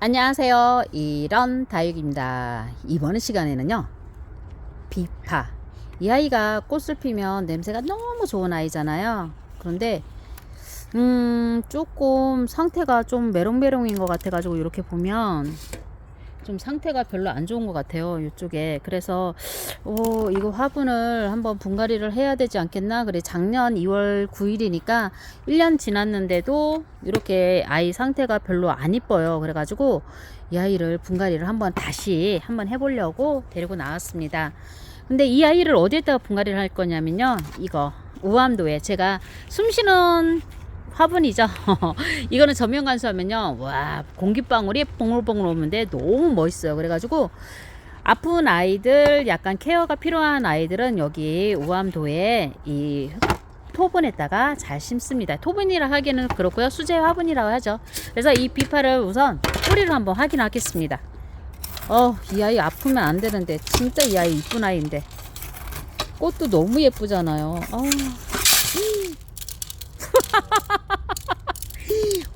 안녕하세요. 이런 다육입니다. 이번 시간에는요. 비파. 이 아이가 꽃을 피면 냄새가 너무 좋은 아이잖아요. 그런데 음, 조금 상태가 좀 메롱메롱인 것 같아가지고 이렇게 보면 좀 상태가 별로 안 좋은 것 같아요. 이쪽에. 그래서 오, 이거 화분을 한번 분갈이를 해야 되지 않겠나? 그래 작년 2월 9일이니까 1년 지났는데도 이렇게 아이 상태가 별로 안 이뻐요. 그래가지고 이 아이를 분갈이를 한번 다시 한번 해보려고 데리고 나왔습니다. 근데 이 아이를 어디에다가 분갈이를 할 거냐면요. 이거 우암도에 제가 숨쉬는 화분이죠. 이거는 전면 관수하면요. 와, 공기방울이 봉글봉글 오는데 너무 멋있어요. 그래가지고 아픈 아이들, 약간 케어가 필요한 아이들은 여기 우암도에 이 토분에다가 잘 심습니다. 토분이라 하기는 그렇고요. 수제 화분이라고 하죠. 그래서 이 비파를 우선 뿌리를 한번 확인하겠습니다. 어, 이 아이 아프면 안 되는데 진짜 이 아이 이쁜 아이인데 꽃도 너무 예쁘잖아요. 어.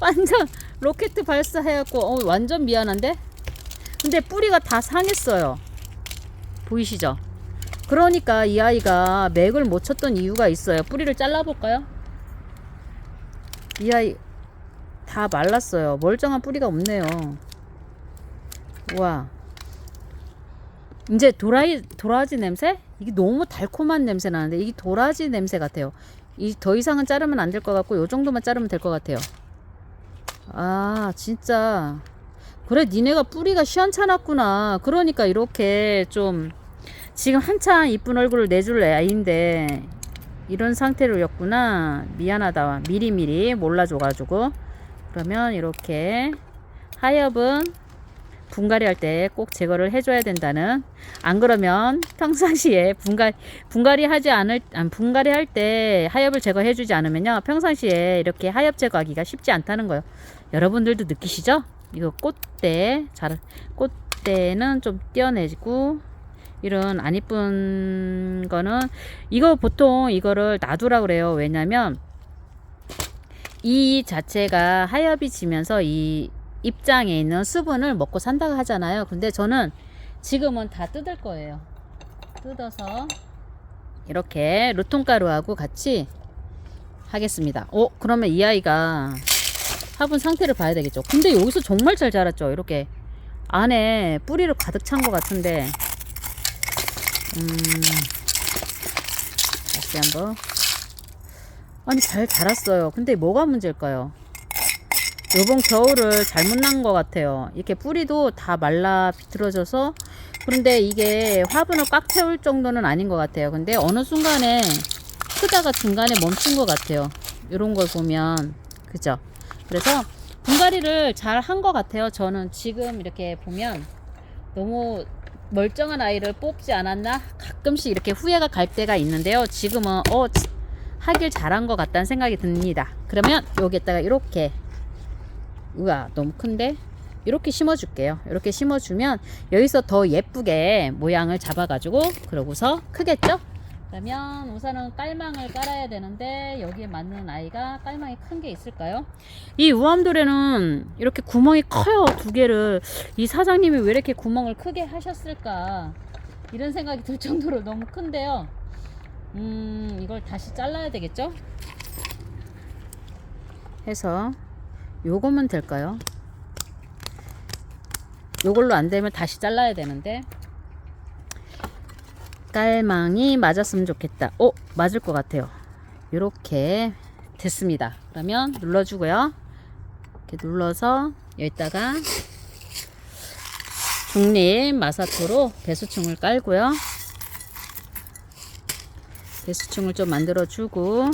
완전 로켓 발사해갖고 어, 완전 미안한데? 근데 뿌리가 다 상했어요. 보이시죠? 그러니까 이 아이가 맥을 못 쳤던 이유가 있어요. 뿌리를 잘라볼까요? 이 아이 다 말랐어요. 멀쩡한 뿌리가 없네요. 와. 이제 도라이 도라지 냄새? 이게 너무 달콤한 냄새 나는데 이게 도라지 냄새 같아요. 이 더 이상은 자르면 안 될 것 같고 요 정도만 자르면 될 것 같아요 아 진짜. 그래 니네가 뿌리가 시원찮았구나. 그러니까 이렇게 좀 지금 한참 이쁜 얼굴을 내줄 아이인데 이런 상태로였구나. 미안하다 미리미리 몰라줘가지고. 그러면 이렇게 하엽은 분갈이 할 때 꼭 제거를 해줘야 된다는 안 그러면 평상시에 분갈 분갈이 하지 않을 안 분갈이 할 때 하엽을 제거해주지 않으면요 평상시에 이렇게 하엽 제거하기가 쉽지 않다는 거예요. 여러분들도 느끼시죠? 이거 꽃대 잘 꽃대는 좀 떼어내고 이런 안 이쁜 거는 이거 보통 이거를 놔두라 그래요. 왜냐면 이 자체가 하엽이 지면서 이 입장에 있는 수분을 먹고 산다고 하잖아요. 근데 저는 지금은 다 뜯을 거예요. 뜯어서 이렇게 루통가루하고 같이 하겠습니다. 어, 그러면 이 아이가 화분 상태를 봐야 되겠죠. 근데 여기서 정말 잘 자랐죠. 이렇게 안에 뿌리를 가득 찬 것 같은데, 음, 다시 한번. 아니, 잘 자랐어요. 근데 뭐가 문제일까요? 요번 겨울을 잘못 난 것 같아요. 이렇게 뿌리도 다 말라 비틀어져서 그런데 이게 화분을 꽉 채울 정도는 아닌 것 같아요. 근데 어느 순간에 크다가 중간에 멈춘 것 같아요. 이런 걸 보면 그죠? 그래서 분갈이를 잘 한 것 같아요. 저는 지금 이렇게 보면 너무 멀쩡한 아이를 뽑지 않았나 가끔씩 이렇게 후회가 갈 때가 있는데요. 지금은 어 하길 잘한 것 같다는 생각이 듭니다. 그러면 여기에다가 이렇게 우와 너무 큰데? 이렇게 심어줄게요. 이렇게 심어주면 여기서 더 예쁘게 모양을 잡아가지고 그러고서 크겠죠? 그러면 우선은 깔망을 깔아야 되는데 여기에 맞는 아이가 깔망이 큰 게 있을까요? 이 우암돌에는 이렇게 구멍이 커요 두 개를. 이 사장님이 왜 이렇게 구멍을 크게 하셨을까? 이런 생각이 들 정도로 너무 큰데요. 음 이걸 다시 잘라야 되겠죠? 해서 요거면 될까요? 요걸로 안 되면 다시 잘라야 되는데 깔망이 맞았으면 좋겠다. 오 맞을 것 같아요. 이렇게 됐습니다. 그러면 눌러주고요. 이렇게 눌러서 여기다가 중립 마사토로 배수충을 깔고요. 배수충을 좀 만들어주고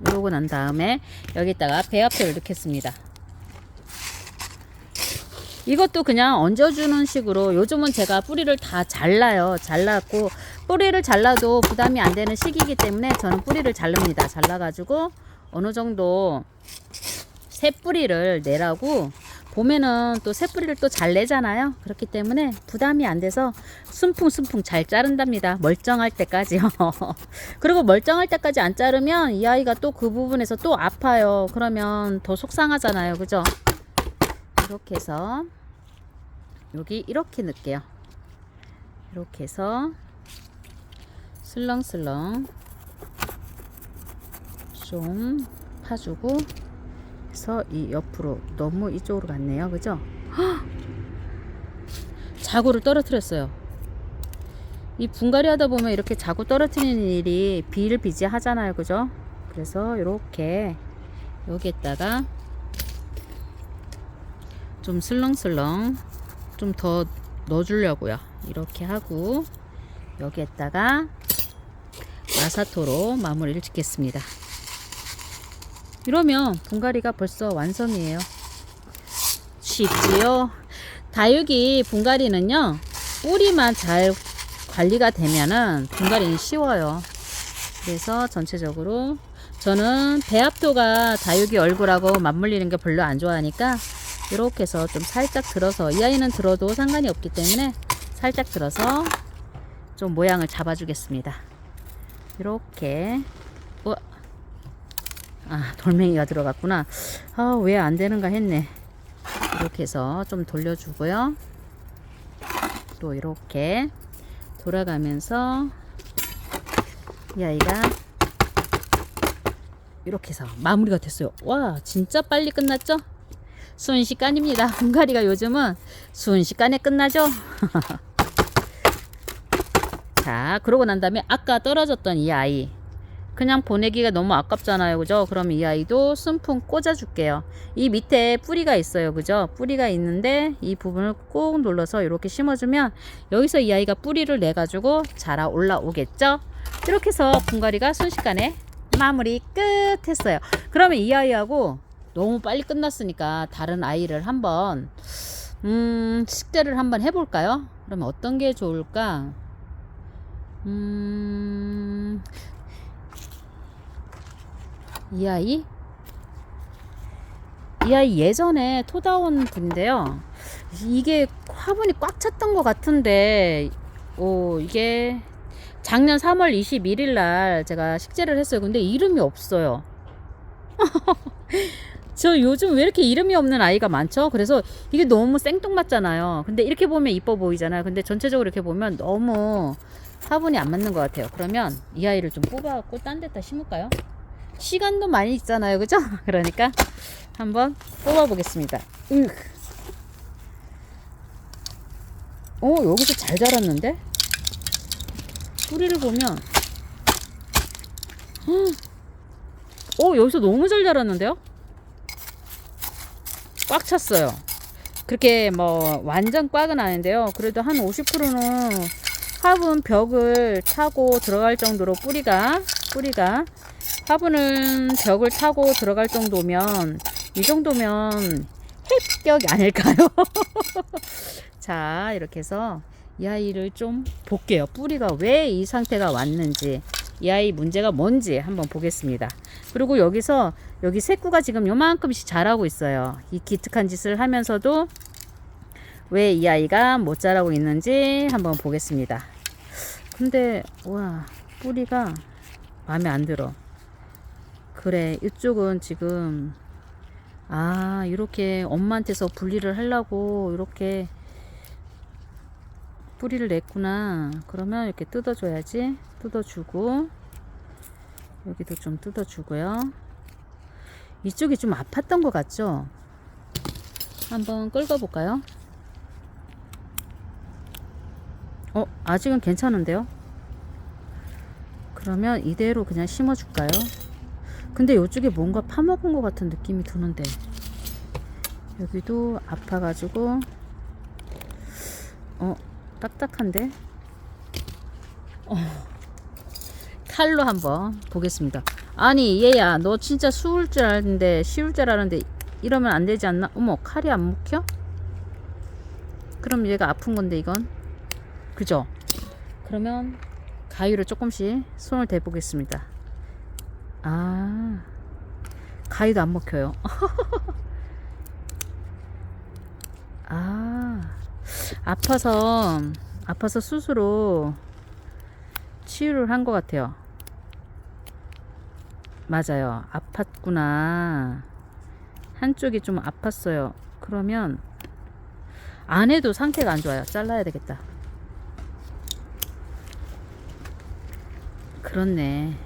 이러고 난 다음에 여기다가 배합표를 넣겠습니다. 이것도 그냥 얹어주는 식으로 요즘은 제가 뿌리를 다 잘라요. 잘랐고 뿌리를 잘라도 부담이 안 되는 시기이기 때문에 저는 뿌리를 자릅니다. 잘라가지고 어느 정도 새 뿌리를 내라고 봄에는 또 새 뿌리를 또 잘 내잖아요. 그렇기 때문에 부담이 안 돼서 순풍순풍 잘 자른답니다. 멀쩡할 때까지요. 그리고 멀쩡할 때까지 안 자르면 이 아이가 또 그 부분에서 또 아파요. 그러면 더 속상하잖아요. 그죠? 이렇게 해서 여기 이렇게 넣을게요. 이렇게 해서 슬렁슬렁 좀 파주고 해서 이 옆으로 너무 이쪽으로 갔네요. 그죠? 헉! 자구를 떨어뜨렸어요. 이 분갈이 하다 보면 이렇게 자구 떨어뜨리는 일이 비일비재 하잖아요. 그죠? 그래서 이렇게 여기에다가 좀 슬렁슬렁 좀 더 넣어주려고요. 이렇게 하고 여기에다가 마사토로 마무리를 짓겠습니다. 이러면 분갈이가 벌써 완성이에요. 쉽지요? 다육이 분갈이는요, 뿌리만 잘 관리가 되면은 분갈이는 쉬워요. 그래서 전체적으로 저는 배합토가 다육이 얼굴하고 맞물리는 게 별로 안 좋아하니까 이렇게 해서 좀 살짝 들어서 이 아이는 들어도 상관이 없기 때문에 살짝 들어서 좀 모양을 잡아주겠습니다. 이렇게 어, 아 돌멩이가 들어갔구나. 아 왜 안 되는가 했네. 이렇게 해서 좀 돌려주고요. 또 이렇게 돌아가면서 이 아이가 이렇게 해서 마무리가 됐어요. 와 진짜 빨리 끝났죠? 순식간입니다. 분갈이가 요즘은 순식간에 끝나죠? 자, 그러고 난 다음에 아까 떨어졌던 이 아이. 그냥 보내기가 너무 아깝잖아요. 그죠? 그럼 이 아이도 순풍 꽂아줄게요. 이 밑에 뿌리가 있어요. 그죠? 뿌리가 있는데 이 부분을 꼭 눌러서 이렇게 심어주면 여기서 이 아이가 뿌리를 내가지고 자라 올라오겠죠? 이렇게 해서 분갈이가 순식간에 마무리 끝 했어요. 그러면 이 아이하고 너무 빨리 끝났으니까 다른 아이를 한번 음, 식대를 한번 해볼까요? 그러면 어떤 게 좋을까? 음, 이 아이? 이 아이 예전에 토다온 분인데요. 이게 화분이 꽉 찼던 것 같은데, 오, 이게 작년 3월 21일 날 제가 식재를 했어요. 근데 이름이 없어요. 저 요즘 왜 이렇게 이름이 없는 아이가 많죠? 그래서 이게 너무 생뚱맞잖아요. 근데 이렇게 보면 이뻐 보이잖아요. 근데 전체적으로 이렇게 보면 너무 화분이 안 맞는 것 같아요. 그러면 이 아이를 좀 뽑아갖고 딴 데다 심을까요? 시간도 많이 있잖아요. 그죠? 그러니까 한번 뽑아보겠습니다. 으. 어, 여기서 잘 자랐는데? 뿌리를 보면, 어, 여기서 너무 잘 자랐는데요? 꽉 찼어요. 그렇게 뭐 완전 꽉은 아닌데요. 그래도 한 50%는 화분 벽을 타고 들어갈 정도로 뿌리가 뿌리가 화분은 벽을 타고 들어갈 정도면 이 정도면 합격이 아닐까요? 자 이렇게 해서 이 아이를 좀 볼게요. 뿌리가 왜 이 상태가 왔는지 이 아이 문제가 뭔지 한번 보겠습니다. 그리고 여기서 여기 색구가 지금 요만큼씩 자라고 있어요. 이 기특한 짓을 하면서도 왜 이 아이가 못 자라고 있는지 한번 보겠습니다. 근데 와 뿌리가 마음에 안 들어. 그래 이쪽은 지금 아 이렇게 엄마한테서 분리를 하려고 이렇게 뿌리를 냈구나. 그러면 이렇게 뜯어줘야지. 뜯어주고 여기도 좀 뜯어주고요. 이쪽이 좀 아팠던 것 같죠? 한번 긁어볼까요? 어, 아직은 괜찮은데요? 그러면 이대로 그냥 심어줄까요? 근데 이쪽에 뭔가 파먹은 것 같은 느낌이 드는데 여기도 아파가지고 어 딱딱한데 어, 칼로 한번 보겠습니다. 아니 얘야 너 진짜 수울 줄 알았는데 쉬울 줄 알았는데 이러면 안 되지 않나? 어머 칼이 안 먹혀? 그럼 얘가 아픈 건데 이건? 그죠? 그러면 가위로 조금씩 손을 대보겠습니다. 아 가위도 안 먹혀요. 아 아파서 아파서 스스로 치유를 한 것 같아요. 맞아요. 아팠구나. 한쪽이 좀 아팠어요. 그러면 안 해도 상태가 안 좋아요. 잘라야 되겠다. 그렇네.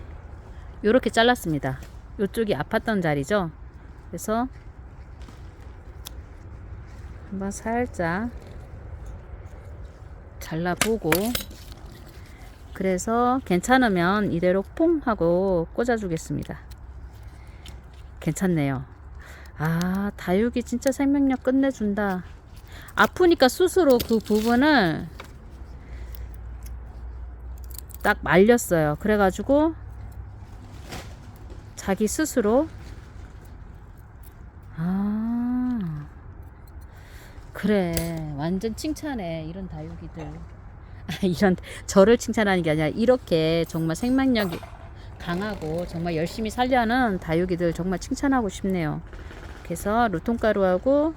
요렇게 잘랐습니다. 요쪽이 아팠던 자리죠. 그래서 한번 살짝 잘라보고 그래서 괜찮으면 이대로 퐁 하고 꽂아주겠습니다. 괜찮네요. 아, 다육이 진짜 생명력 끝내준다. 아프니까 스스로 그 부분을 딱 말렸어요. 그래가지고 자기 스스로 아 그래 완전 칭찬해 이런 다육이들 아, 이런 저를 칭찬하는 게 아니라 이렇게 정말 생명력이 강하고 정말 열심히 살려는 다육이들 정말 칭찬하고 싶네요. 그래서 루통가루하고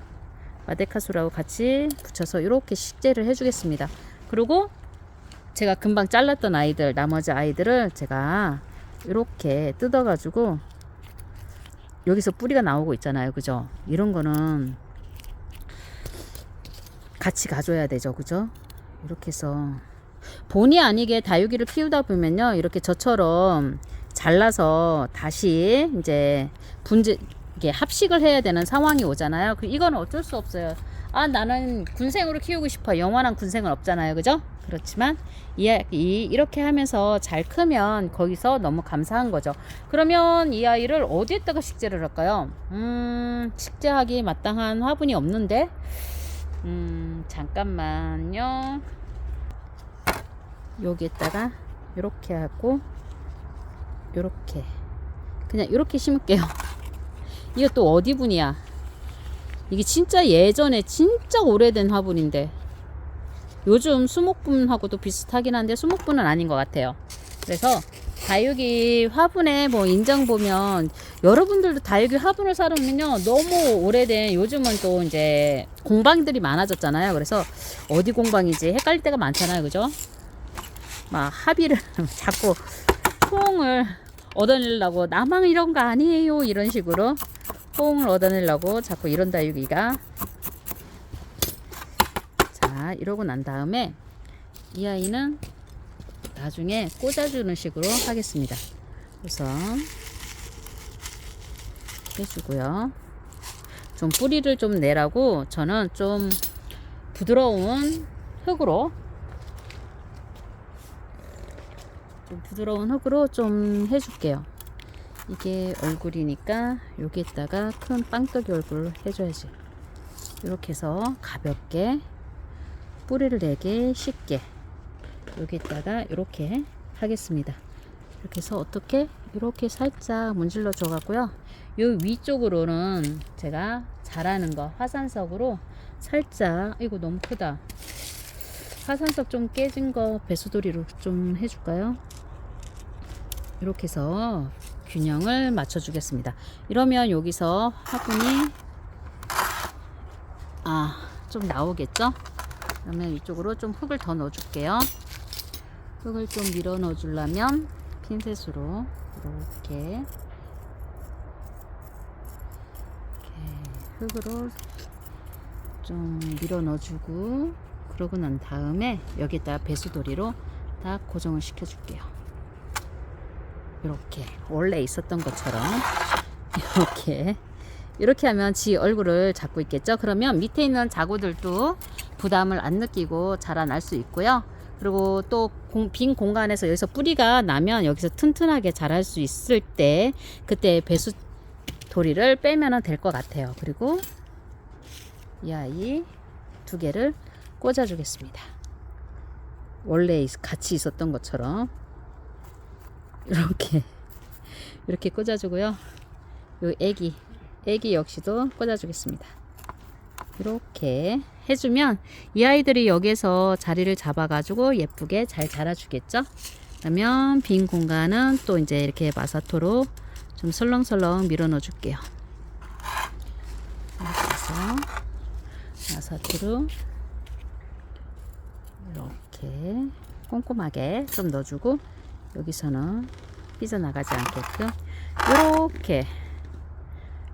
마데카소라고 같이 붙여서 이렇게 식재를 해주겠습니다. 그리고 제가 금방 잘랐던 아이들, 나머지 아이들을 제가 이렇게 뜯어가지고 여기서 뿌리가 나오고 있잖아요. 그죠? 이런 거는 같이 가져야 되죠. 그죠? 이렇게 해서 본의 아니게 다육이를 키우다 보면요. 이렇게 저처럼 잘라서 다시 이제 분재 이게 합식을 해야 되는 상황이 오잖아요. 그 이거는 어쩔 수 없어요. 아 나는 군생으로 키우고 싶어. 영원한 군생은 없잖아요. 그죠? 그렇지만 이, 이 이렇게 하면서 잘 크면 거기서 너무 감사한 거죠. 그러면 이 아이를 어디에다가 식재를 할까요? 음 식재하기 마땅한 화분이 없는데 음 잠깐만요. 여기에다가 이렇게 하고 요렇게 그냥 이렇게 심을게요. 이거 또 어디 분이야? 이게 진짜 예전에 진짜 오래된 화분인데 요즘 수목분하고도 비슷하긴 한데 수목분은 아닌 것 같아요. 그래서 다육이 화분에 뭐 인장 보면 여러분들도 다육이 화분을 사놓으면요 너무 오래된 요즘은 또 이제 공방들이 많아졌잖아요. 그래서 어디 공방이지 헷갈릴 때가 많잖아요, 그죠? 막 합의를 자꾸 호응을 얻어내려고 나만 이런 거 아니에요 이런 식으로 호응을 얻어내려고 자꾸 이런 다육이가 자 이러고 난 다음에 이 아이는 나중에 꽂아주는 식으로 하겠습니다 우선 해주고요 좀 뿌리를 좀 내라고 저는 좀 부드러운 흙으로 좀 부드러운 흙으로 좀 해줄게요. 이게 얼굴이니까 여기에다가 큰 빵떡이 얼굴을 해줘야지. 이렇게 해서 가볍게 뿌리를 내기 쉽게 여기에다가 이렇게 하겠습니다. 이렇게 해서 어떻게 이렇게 살짝 문질러 줘 갖고요. 요 위쪽으로는 제가 잘하는 거 화산석으로 살짝 이거 너무 크다. 화산석 좀 깨진 거 배수돌이로 좀 해줄까요? 이렇게 해서 균형을 맞춰 주겠습니다. 이러면 여기서 화분이 아 좀 나오겠죠? 그러면 이쪽으로 좀 흙을 더 넣어 줄게요. 흙을 좀 밀어 넣어 주려면 핀셋으로 이렇게 흙으로 좀 밀어 넣어 주고 그러고 난 다음에 여기다 배수돌이로 다 고정을 시켜 줄게요. 이렇게 원래 있었던 것처럼 이렇게 이렇게 하면 지 얼굴을 잡고 있겠죠. 그러면 밑에 있는 자구들도 부담을 안 느끼고 자라날 수 있고요. 그리고 또 빈 공간에서 여기서 뿌리가 나면 여기서 튼튼하게 자랄 수 있을 때 그때 배수 도리를 빼면 될 것 같아요. 그리고 이 아이 두 개를 꽂아 주겠습니다. 원래 있- 같이 있었던 것처럼 이렇게 이렇게 꽂아 주고요. 요 애기 애기 역시도 꽂아 주겠습니다. 이렇게 해주면 이 아이들이 여기서 자리를 잡아가지고 예쁘게 잘 자라주겠죠. 그러면 빈 공간은 또 이제 이렇게 마사토로 좀 설렁설렁 밀어 넣어 줄게요. 이렇게 해서 마사토로 이렇게 꼼꼼하게 좀 넣어주고 여기서는 삐져나가지 않게끔 이렇게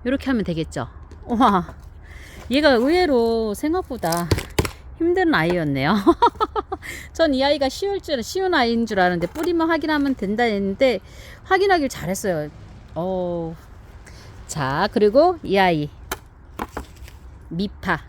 이렇게 하면 되겠죠. 와 얘가 의외로 생각보다 힘든 아이였네요. 전 이 아이가 쉬울 줄 쉬운 아이인 줄 아는데 뿌리만 확인하면 된다 했는데 확인하길 잘했어요. 어. 자, 그리고 이 아이 미파.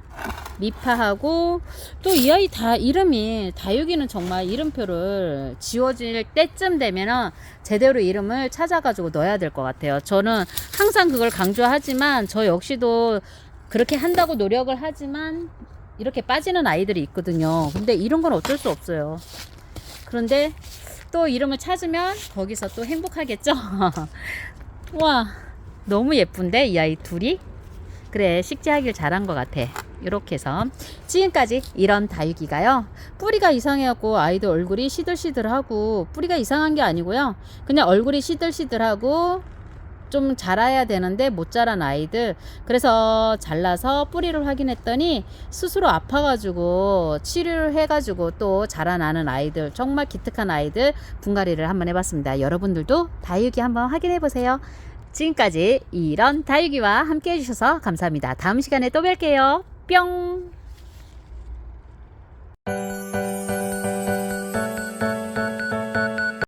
미파하고 또 이 아이 다 이름이 다육이는 정말 이름표를 지워질 때쯤 되면은 제대로 이름을 찾아가지고 넣어야 될 것 같아요. 저는 항상 그걸 강조하지만 저 역시도 그렇게 한다고 노력을 하지만 이렇게 빠지는 아이들이 있거든요. 근데 이런 건 어쩔 수 없어요. 그런데 또 이름을 찾으면 거기서 또 행복하겠죠? 와, 너무 예쁜데, 이 아이 둘이? 그래, 식재하길 잘한 것 같아. 이렇게 해서. 지금까지 이런 다육이가요. 뿌리가 이상해갖고 아이들 얼굴이 시들시들하고, 뿌리가 이상한 게 아니고요. 그냥 얼굴이 시들시들하고, 좀 자라야 되는데 못 자란 아이들. 그래서 잘라서 뿌리를 확인했더니 스스로 아파가지고 치료를 해가지고 또 자라나는 아이들 정말 기특한 아이들 분갈이를 한번 해봤습니다. 여러분들도 다육이 한번 확인해 보세요. 지금까지 이런 다육이와 함께 해주셔서 감사합니다. 다음 시간에 또 뵐게요. 뿅